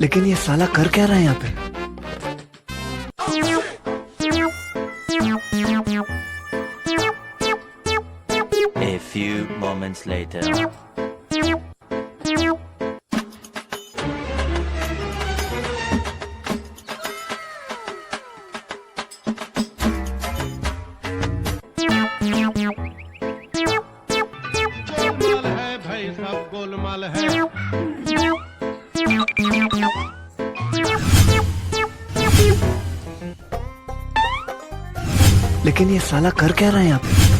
लेकिन ये साला कर क्या रहा है यहाँ पे A few moments later. Golmaal है भाई सब गोलमाल है लेकिन ये साला कर क्या रहा है यहाँ पे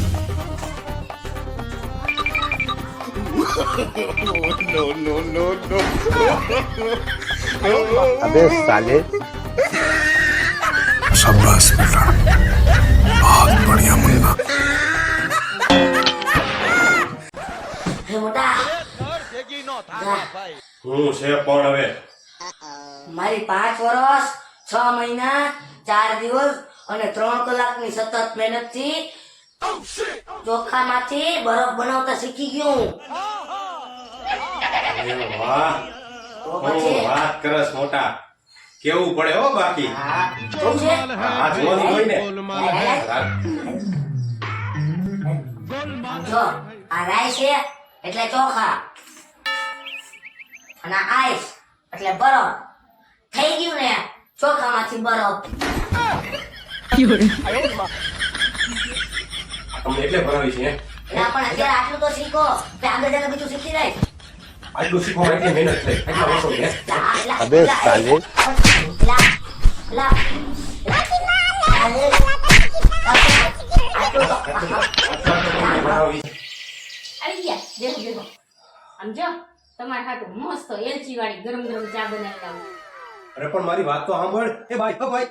अबे साले शाबाश बेटा बहुत बढ़िया मुन्ना હે મોટા હું છે પણ હવે મારી પાંચ વર્ષ છ મહિના ચાર દિવસ અને ત્રણ કલાકની સતત મહેનતથી ચોખામાંથી બરફ બનાવતા શીખી ગયો હું. વાત કરસ મોટા. કેવું પડે હો બાકી? આ રાય છે એટલે ચોખા. અને આઈસ એટલે બરફ. થઈ ગયું ને ચોખા માંથી બરફ. તમને એટલે ભણાવી છે ના પણ અત્યારે આટલું તો શીખો. કે આગળ જઈને બીજું શીખી જાય છે. એટલા વર્ષો છે અબે મસ્ત એલચી વાળી ગરમ ગરમ ચા બનાવી અરે પણ મારી વાત તો સાંભળ. એ ભાઈ ભાઈ.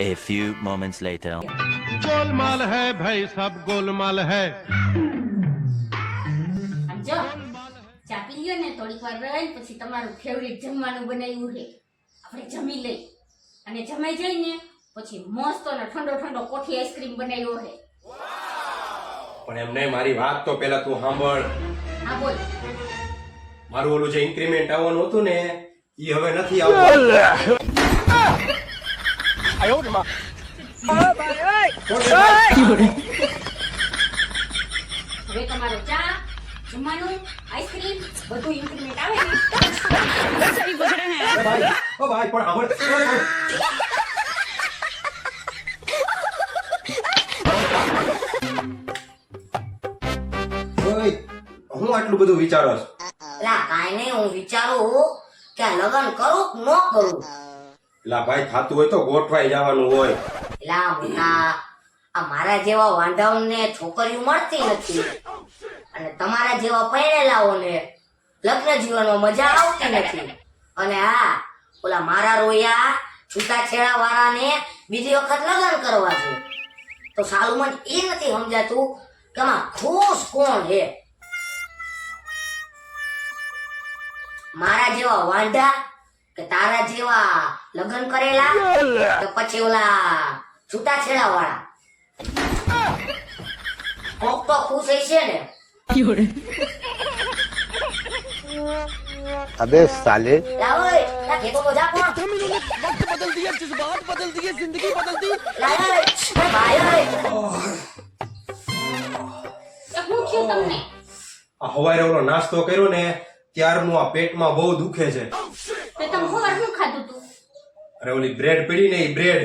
A few moments later. Golmaal है भाई सब गोलमाल है આમ જો ચા પી લ્યો ને થોડીક વાર રહીને પછી તમારું ફેવરિટ જમવાનું બનાવ્યું છે આપણે જમી લઈ અને જમાઈ જાય ને પછી મસ્ત ને ઠંડો ઠંડો કોઠી આઈસ્ક્રીમ બનાવ્યો છે પણ એમ નહીં મારી વાત તો પેલા તું સાંભળ હા બોલ મારું ઓલું જે ઇન્ક્રીમેન્ટ આવવાનું હતું ને ઈ હવે નથી આવતું તમારો ચા જમવાનું આઈસ્ક્રીમ બધું ઇન્ક્રીમેન્ટ આવે ને? ભાઈ ઓ ભાઈ પણ સાંભળ હું આટલું બધું વિચારો છો? લા કાંઈ નહીં હું વિચારું કે લગન લગ્ન કરું કે ન કરું? લા ભાઈ, થાતું હોય તો ગોઠવાઈ જવાનું હોય. લા મોટા, આ મારા જેવા વાંઢાઓને છોકરીઓ મળતી નથી. અને તમારા જેવા પરણેલાઓને લગ્ન જીવનમાં મજા આવતી નથી. અને હા ઓલા મારા રોયા છૂટાછેડા વાળાને બીજી વખત લગ્ન કરવા છે. તો સાલું મને એ નથી સમજાતું કે આમાં ખુશ કોણ છે? મારા જેવા વાંઢા કે તારા જેવા લગ્ન કરેલા કે પછી ઓલા છૂટાછેડા વાળા કોક તો ખુશ હશે ને अबे साले લા ઓય લા ખેતો તો જા કોણ લા ઓય એ ભાઈ ઓય તો હું થયું તમને આ હવારે ઓલો નાસ્તો કર્યો ને ત્યારનું આ પેટમાં બહુ દુખે છે અરે ઓલી બ્રેડ પડી ને એ બ્રેડ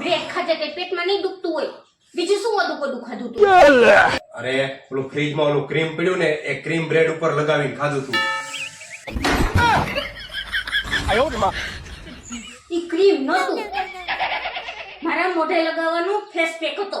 બ્રેડ ખાતે તે પેટમાં નહીં દુખતું હોય. બીજું શું વધુ બધું ખાધું તું? અરે ઓલું ફ્રીજમાં ઓલું ક્રીમ પડ્યું ને એ ક્રીમ બ્રેડ ઉપર લગાવીને ખાધું તું. ઈ ક્રીમ નહોતું. મારા મોઢે લગાવવાનું ફેસ પેક હતો.